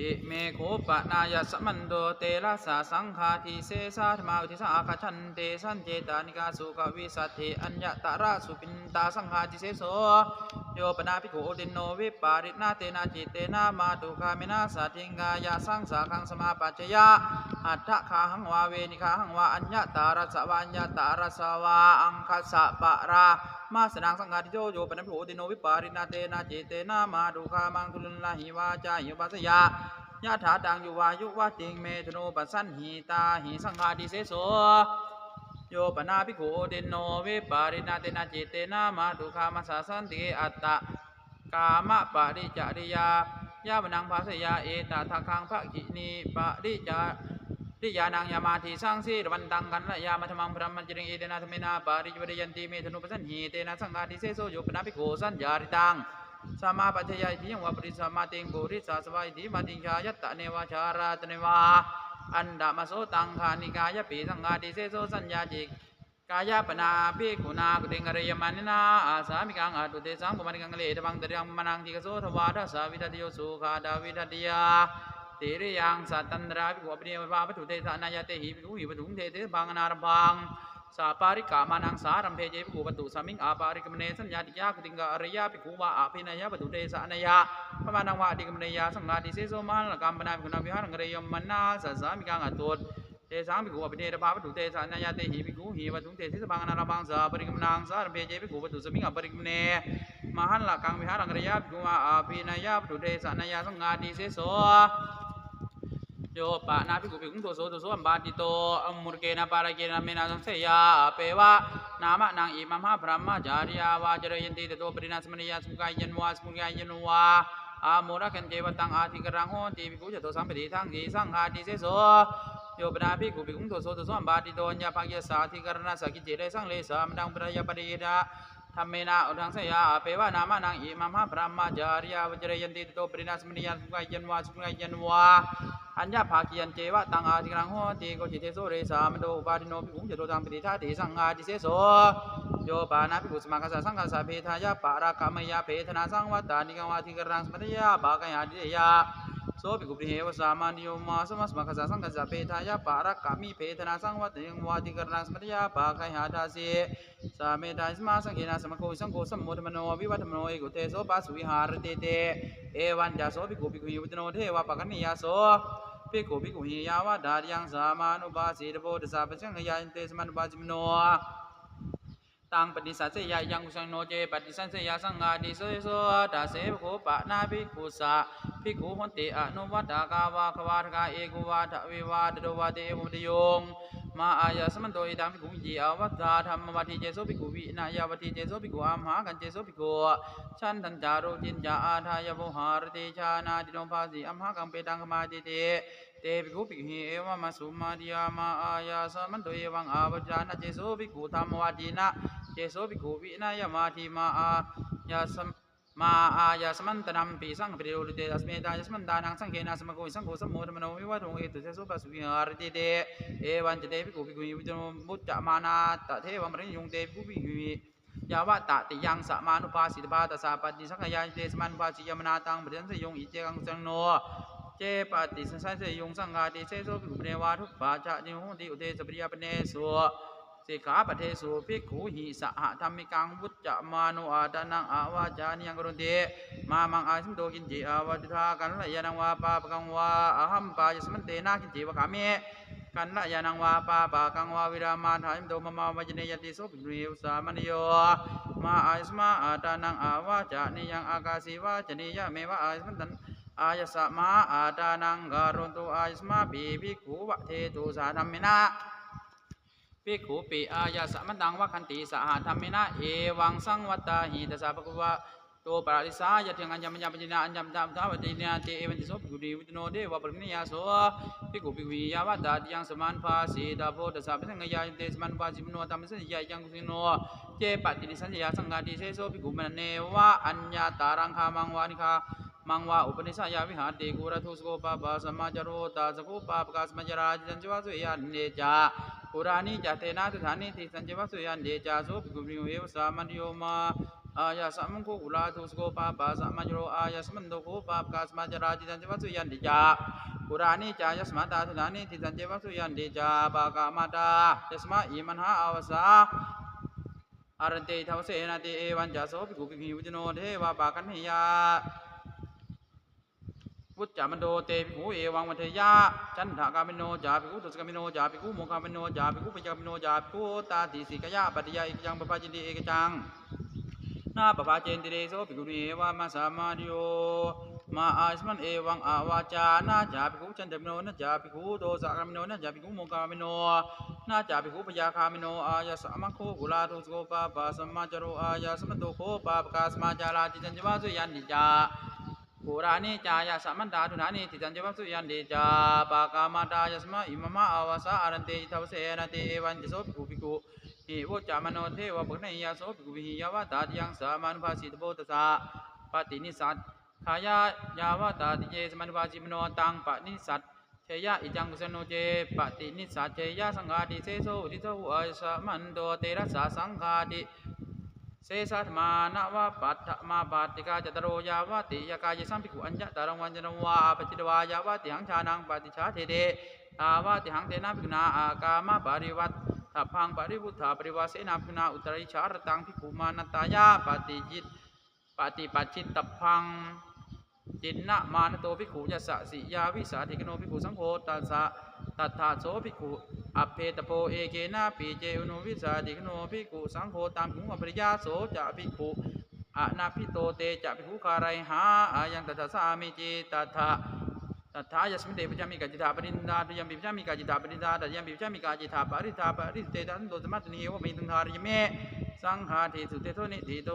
อิเมโคปะนายสัมันโดเตระสาสังฆาทิเสสาธมาอุทิสาคชันเตสันเจตานิกาสุขวิสัตถิอัญญตาราสุปินตาสังฆาทิเสโส โยปนาภิกขุตินโนวิปารินาเตนะจิตเตนะมาตุคามินาสัทิงกายาสังสาคังสมาปัจจยะหัตถะคาหังวาเวนิคาหังวาอัญญตารัสวาอัญญตารัสวาอังคสสะปะรามาสนางสังฆาทิโยโยปนัพโหติโนวิปารินาเตนะเจเตนะมาดุขามังทุลลาหิวาจาหิวาสยายะถาตังอยุวายุวาติงเมธโนปัสสันหิตาหิสังฆาทิเสโส โยปนาภิกขุติโนวิปารินาเตนะเจเตนะมาดุขามัสสะสันติอัตตะกามะปะริจาริยายาวนังภาสยาเอตทัคคังภะกินีปะริจาทิยานังยามาทิสังสีรวันตังกันละยามาธรรมังพระมัญจริงเอเตนะธมินาปาริจวรยันติเมธนุปสันหิเตนะสังฆาทิเสโสโยปนาภิกขุสัญญาริตังสมาปัจจยายทิยังวะปริสมาติงปุริสาสวายทิมาติงชายัตตะเนวาชาราตเนวา อันดามาโสตังคานิกายปีสังฆาติเสโสสัญญาจิกกายปนาภิกขุนากุติงอริยมานินาอาสามิกังอาตุเตสังกุมานิกังเลตบังตริยังมานังทิกโสทวาทัสสาวิทัติโยสุขาดาวิทัติยาติริยังสัตตันตราภิกขุปเนวาวาปุเตสานายเตหิภิกขุหิปุถุเทเตบังอนารัมพัง สาปาริกามานังสารัมเพเจภิกขุวัตถุสามิงอาปาริกมเนสัญญาติยาคุติงกะอริยาภิกขุวาอาภินายะวัตถุเตสานายะพระมานังวาติกมเนยาสังฆาติเสโสมาลกัมปนาภิกุนาวิหารังเรยมมนาสัสสามิกังอัตตุเตสังภิกขุอภิเนรภาวัตถุเตสานายะเตหิภิกขุหิวัตถุเตสิสบังนารัมพังสาปริกมนังสารัมเพเจภิกขุวัตถุสามิงอาปาริกมเนมหันละกังวิหารังเรยะภิกขุวาอาภินายะวัตถุเตสานายะสังฆาติเสโส โยปะนาภิกขุภิกขุโตโสโตโสอัมบาติโตอมุรเกนะปาราเกนะเมนะสังเสยาเปวะนามะนางอิมัมหะพระมจาริยาวาจรยันติตโตปรินาสมณียาสมุกายันวาสมุกายันวาอาโมระกันเจวตังอาทิกรังโหติภิกขุจโตสัมปติทังสีสังฆาติเสโสโยปนาภิกขุภิกขุโตโสโตโสอัมบาติโตญาภักยสาธิกรณะสกิจเจเลสังเลสามดังปรายปริยะธรรมเมนาอุทังเสยาเปวะนามะนังอิมัมหะพระมจาริยาวาจรยันติตโตปรินาสมณียาสมุกายันวาสมุกายยันวา อัญญาภาคียันเจวะตังอาทิกรังโหติโกจิเทโสเรสามโดอุปาทิโนภิกุจโตตังปฏิทาติสังอาทิเสโสโยปานาภิกุสมาคสสะสังคสะเพทายะปารากามยาเพทนาสังวัตตานิกังวาทิกรังสมัตยาบากายาดิยา โสภิกขุปิเหวสามานิโยมาสมัสมาคัสสะสังฆาสะเพทายะปารากกามิเพทนาสังวัตติกังวาทิกรังสมัตยาบากายาดาสีสาเมทายสมาสังเขนะสมโคสังโฆสัมโมทมโนวิวัฒมโนเอกุเตโสปัสวิหารเตเตเอวันจาโสภิกขุภิกขุยุตโนเทวะปะกันิยาโสภิกขุภิกขุหิยาวะดาริยังสามานุปาสีตโพธิสัพพะสังฆยาเตสมานุปาจิมโนตังปฏิสัสยายังกุสังโนเจปฏิสัสยาสังฆาดิโสโสตาเสภิกขุปะนาภิกขุสะ ภิกขุหนติอนุวัตตากาวาควาทกาเอกุวาทวิวาตโดวาเตเอวมตโยงมาอายาสมันโตอิตังภิกขุยีอวัตตาธรรมวัติเจโสภิกขุวินายาวัติเจโสภิกขุอามหากันเจโสภิกขุชันทันจารุจินจาอาทายโวหารติชานาติโนภาสีอัมหากังเปตังขมาติเตเตภิกขุภิกขุเอวมาสุมาดิยามาอายาสมันโตเอวังอาวจานะเจโสภิกขุธรรมวัตินะเจโสภิกขุวินายามาทิมาอายาสม มาอายาสมันตนัมปีสังปริโริเตตัสเมตายาสมันตานังสังเกนะสมโกวิสังโฆสมโมธมโนวิวัตโงเอตุเสโสปัสสุวิหารติเตเอวันจเตภิกขุภิกขุวิจโนมุจจะมานาตะเทวมริยุงเตภิกขุภิกุยาวะตะติยังสมานุภาสิตภาตสาปฏิสังขยาเตสมานุภาสิยมนาตังปริยันสยงอิเจกังสังโนเจปฏิสันสันเสยงสังฆาติเสโสภิกขุเนวาทุปปาจะนิโหติอุเทสปริยปเนสุ สิกขาปเทสุภิกขุหิสหธรรมิกังวุจจะมานุอาดานังอาวาจานิยังกรุณเตมามังอาสิมโตกินจิอาวาติทากันละยานังวาปาปกังวาอหัมปายสมันเตนะกินจิวะกามิกันละยานังวาปาปากังวาวิรามาทายมโตมะมาวจเนยติโสภิกขุอุสามณิโยมาอาสมาอาตานังอาวาจานิยังอากาศิวาจนิยะเมวะอาสมันตันอายสมาอาตานังการุนตุอายสมาปีภิกขุวะเทตุสาธรรมินะ ภิกขุปิอายสมันตังวะคันติสหธรรมินะเอวังสังวัตตาหิตสาภควะโตปราริสายะเทงัญญมัญญปัญญาอัญญมตามทาวติเนเตเอวันติสภิกขุดีวิตโนเดวะปริมิยาโสภิกขุภิกขุยาวะตติยังสมานภาสีตาโพตสาปสังยาเตสมานภาสิมโนตัมสัญญายังกุสิโนเจปฏินิสัญญาสังฆาติเสโสภิกขุมนเนวะอัญญาตารังคามังวานิคา มังวาอุปนิสัยาวิหารติกุรทุสโกปะปะสมมาจโรตาสโกปะปะกาสมัจราจันจวสุยันเนจาปุรานิจเตนะสุธานิติสันจวสุยันเดจาสุภิกขุมิเวสามัญโยมาอายาสัมคุกุลาทุสโกปาปาสัมมัจโรอายาสมันโตโคปาปกาสมาจาราจิตันจวัสุยันติจาปุรานิจายสมาตาทุนานิติตันจวัสุยันติจาปากามาตายสมาอิมันหาอาวสาอารันเตทวเสนาเตเอวันจาโสภิกุภิกขุวิจโนเทวาปากันเฮยา วุจจามันโดเตภิกขุเอวังวันเทยาจันทากามิโนจาภิกขุตุสกามิโนจาภิกขุโมคามิโนจาภิกขุปิจามิโนจาภิกขุตาติสิกยาปัตติยาเอกจังปปาจินติเอกจังนาปปาเจนติเรโสภิกขุเอวามาสามาดิโยมาอาสมันเอวังอาวาจานาจาภิกขุจันเตมิโนนะจาภิกขุโตสากามิโนนะจาภิกขุโมคามิโนนาจาภิกขุปยาคามิโนอายาสามะโคกุลาทุสโกปาปาสัมมาจโรอายาสมันโตโคปาปกาสมาจาราติจันจวาสุยันติจา ปุรานิจายาสัมมันตาทุนานิติจันจวาสุยันติจาปากามาตายสมะอิมมะอาวสาอารันเตอิทาวเสนาเตเอวันจโสภิกุภิกขุหิวจามโนเทวะปะเนยาโสภิกุวิหิยาวะตาติยังสามานุภาสิตโพตสะปฏินิสัตขายายาวะตาติเยสมานุภาสิมโนตังปะนิสัตเชยะอิจังกุสโนเจปฏินิสาเชยะสังฆาติเสโสอุทิโสอัสสมันโตเตระสาสังฆาติ เสสัตมานวะปัตถมาปาติกาจตโรยาวติยากายสัมภิกขุอัญญะตารังวันจนวาปจิตวายาวติหังชานังปฏิชาเทเดทาวติหังเทนะภิกขุนาอากามาปริวัตถัพังปริวุฒาปริวาเสนาภิกขุนาอุตริชารตังภิกขุมานตายาปฏิจิตปฏิปัจจิตตพัง จินนะมานโตภิกขุยสสะสิยาวิสาธิกโนภิกขุสังโฆตัสสะตัทธาโสภิกขุอเพตโพเอเกนะปีเจอุโนวิสาธิกโนภิกขุสังโฆตามขุอปริยาโสจะภิกขุอนาภิโตเตจะภิกขุคารายหาอายังตัสสะสามิจิตัทธาตัทธายสมิเตปจามิกาจิตาปรินดาตุยมปิจามิกาจิตาปรินดาตัยมปิจามิกาจิตาปริทาปริเตตันโตสมัตตนิโยมิตุงทารยเมสังฆาทิสุเตโทนิทิโต